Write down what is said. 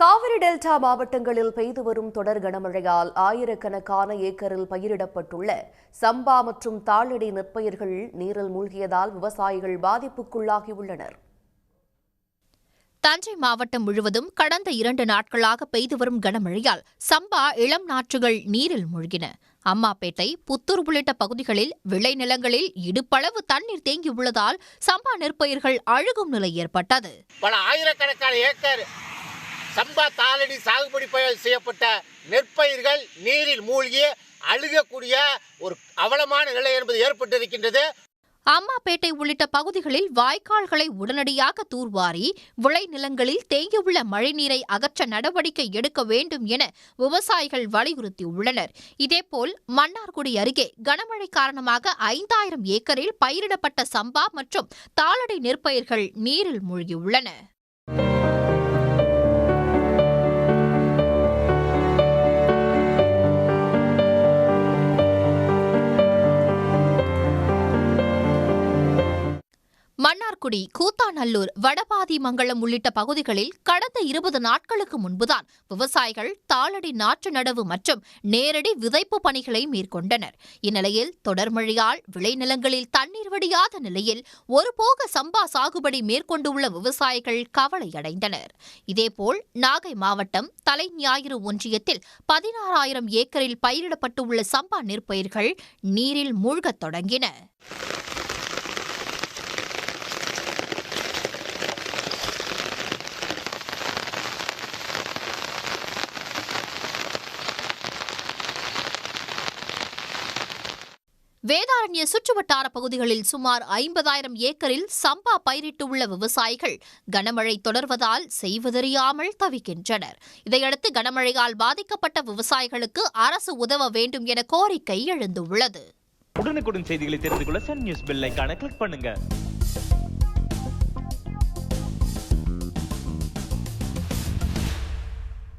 Kaveri delta மாவட்டங்களில் பெய்து வரும் தொடர் கனமழையால் ஆயிரக்கணக்கான ஏக்கரில் பயிரிடப்பட்டுள்ள சம்பா மற்றும் தாளடி நெற்பயிர்கள் நீரில் மூழ்கியதால் விவசாயிகள் பாதிப்புக்குள்ளாகியுள்ளனர். தஞ்சை மாவட்டம் முழுவதும் கடந்த இரண்டு நாட்களாக பெய்து வரும் கனமழையால் சம்பா இளம் நாற்றுகள் நீரில் மூழ்கின. அம்மாப்பேட்டை புத்தூர் உள்ளிட்ட பகுதிகளில் விளைநிலங்களில் இடுப்பளவு தண்ணீர் தேங்கியுள்ளதால் சம்பா நெற்பயிர்கள் அழுகும் நிலை ஏற்பட்டது. பல ஆயிரக்கணக்கான ஏக்கர் சம்பா தாளடி சாகுபடி செய்யப்பட்ட நெற்பயிர்கள் நீரில் மூழ்கி அழுகக்கூடிய ஒரு அவலமான நிலை என்பது ஏற்பட்டிருக்கின்றது. அம்மாப்பேட்டை உள்ளிட்ட பகுதிகளில் வாய்க்கால்களை உடனடியாக தூர்வாரி விளைநிலங்களில் தேங்கியுள்ள மழைநீரை அகற்ற நடவடிக்கை எடுக்க வேண்டும் என விவசாயிகள் வலியுறுத்தியுள்ளனர். இதேபோல் மன்னார்குடி அருகே கனமழை காரணமாக ஐந்தாயிரம் ஏக்கரில் பயிரிடப்பட்ட சம்பா மற்றும் தாளடை நெற்பயிர்கள் நீரில் மூழ்கியுள்ளன. மன்னார்குடி கூத்தாநல்லூர் வடபாதி மங்கலம் உள்ளிட்ட பகுதிகளில் கடந்த இருபது நாட்களுக்கு முன்புதான் விவசாயிகள் தாளடி நாற்று நடவு மற்றும் நேரடி விதைப்பு பணிகளை மேற்கொண்டனர். இந்நிலையில் தொடர்மழையால் விளைநிலங்களில் தண்ணீர் வடியாத நிலையில் ஒருபோக சம்பா சாகுபடி மேற்கொண்டுள்ள விவசாயிகள் கவலையடைந்தனர். இதேபோல் நாகை மாவட்டம் தலைஞாயிறு ஒன்றியத்தில் பதினாறாயிரம் ஏக்கரில் பயிரிடப்பட்டுள்ள சம்பா நெற்பயிர்கள் நீரில் மூழ்கத் தொடங்கின. வேதாரண்ய சுற்றுவட்டார பகுதிகளில் சுமார் ஐம்பதாயிரம் ஏக்கரில் சம்பா பயிரிட்டுள்ள விவசாயிகள் கனமழை தொடர்வதால் செய்வதறியாமல் தவிக்கின்றனர். இதையடுத்து கனமழையால் பாதிக்கப்பட்ட விவசாயிகளுக்கு அரசு உதவ வேண்டும் என கோரிக்கை எழுந்துள்ளது. உடனுக்குடன் செய்திகளை தெரிந்து கொள்ள சன் நியூஸ் பெல்லைக்கான கிளிக் பண்ணுங்க.